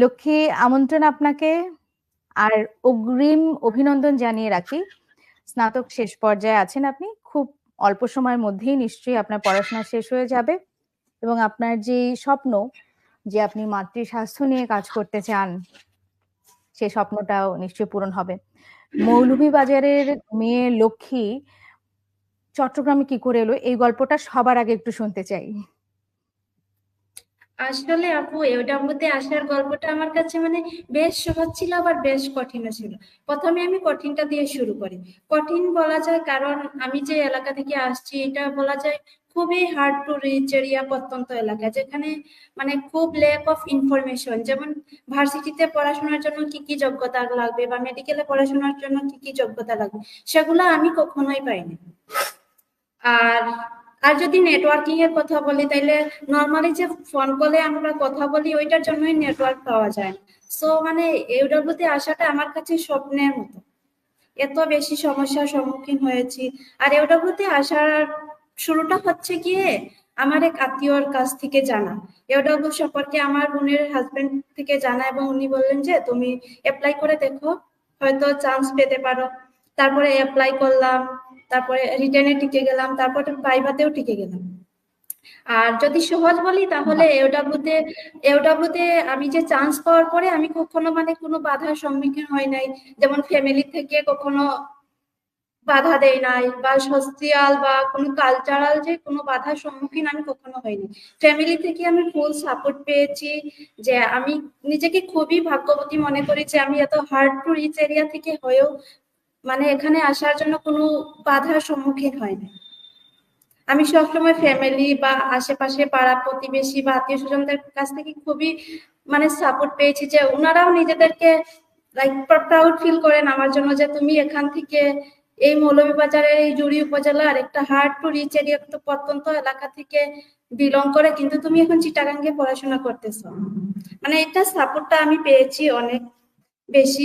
লক্ষ্মী, আমন্ত্রণ আপনাকে। আর অগ্রিম অভিনন্দন জানিয়ে রাখি, স্নাতক শেষ পর্যায়ে আছেন আপনি, খুব অল্প সময়ের মধ্যেই নিশ্চয়ই আপনার পড়াশোনা শেষ হয়ে যাবে এবং আপনার যে স্বপ্ন যে আপনি মাতৃ স্বাস্থ্য নিয়ে কাজ করতে চান, সে স্বপ্নটাও নিশ্চয়ই পূরণ হবে। মৌলভীবাজারের মেয়ে লক্ষ্মী চট্টগ্রামে কি করে এলো, এই গল্পটা সবার আগে একটু শুনতে চাই। আসলে আপু এওডাব্লিউতে আসার গল্পটা আমার কাছে মানে বেশ সহজ ছিল, আবার বেশ কঠিনও ছিল। প্রথমে আমি কঠিনটা দিয়ে শুরু করি। কঠিন বলা যায় কারণ আমি যে এলাকা থেকে আসছি, এটা বলা যায় খুবই হার্ড টু রিচ এরিয়া প্রত্যন্ত এলাকা, যেখানে মানে খুব ল্যাক অফ ইনফরমেশন যেমন ভার্সিটিতে পড়াশোনার জন্য কি কি যোগ্যতা লাগবে বা মেডিকেলে পড়াশোনার জন্য কি কি যোগ্যতা লাগবে, সেগুলো আমি কখনোই পাইনি। আর আর যদি নেটওয়ার্কিং এর কথা বলি, তাইলে নর্মালি যে ফোন কলে আমরা কথা বলি, ওইটার জন্যই নেটওয়ার্ক পাওয়া যায়। সো মানে ইউডব্লিউতে আসাটা আমার কাছে স্বপ্নের মতো। এত বেশি সমস্যার সম্মুখীন হয়েছি। আর ইউডব্লিউতে আসার শুরুটা হচ্ছে গিয়ে আমার এক আত্মীয়র কাছ থেকে জানা। ইউডব্লিউ সম্পর্কে আমার বোনের হাজবেন্ড থেকে জানা এবং উনি বললেন যে, তুমি অ্যাপ্লাই করে দেখো। হয়তো চান্স পেতে পারো। তারপরে অ্যাপ্লাই করলাম। তারপরে রিটার্নে টিকে গেলাম তারপরে ভাইভাতেও টিকে গেলাম। আর যদি সহজ বলি তাহলে এওডাব্লিউতে এওডাব্লিউতে আমি যে চান্স পাওয়ার পরে আমি কখনো মানে কোনো বাধার সম্মুখীন হই নাই। যেমন ফ্যামিলি থেকে কখনো বাধা দেয় নাই বা সোশিয়াল বা কোনো কালচারাল যে কোনো বাধার সম্মুখীন আমি কখনো হইনি ফ্যামিলি থেকে আমি ফুল সাপোর্ট পেয়েছি যে আমি নিজেকে খুবই ভাগ্যবতী মনে করি যে আমি এত হার্ড টু রিচ এরিয়া থেকে হয়েও মানে এখানে আসার জন্য কোনো বাধার সম্মুখীন হয়নি আমি সবসময় ফ্যামিলি বা আশেপাশে পাড়া প্রতিবেশী বা আত্মীয় স্বজনদের কাছ থেকে খুবই মানে সাপোর্ট পেয়েছি যে ওনারাও নিজেদেরকে লাইক প্রাউড ফিল করেন আমার জন্য যে তুমি এখান থেকে এই মৌলভীবাজারের এই জুড়ি উপজেলার একটা হার্ড টু রিচ এরিয়া প্রত্যন্ত এলাকা থেকে বিলং করে, কিন্তু তুমি এখন চিটাগাঙ্গে পড়াশোনা করতেছো। মানে এটা সাপোর্টটা আমি পেয়েছি অনেক বেশি।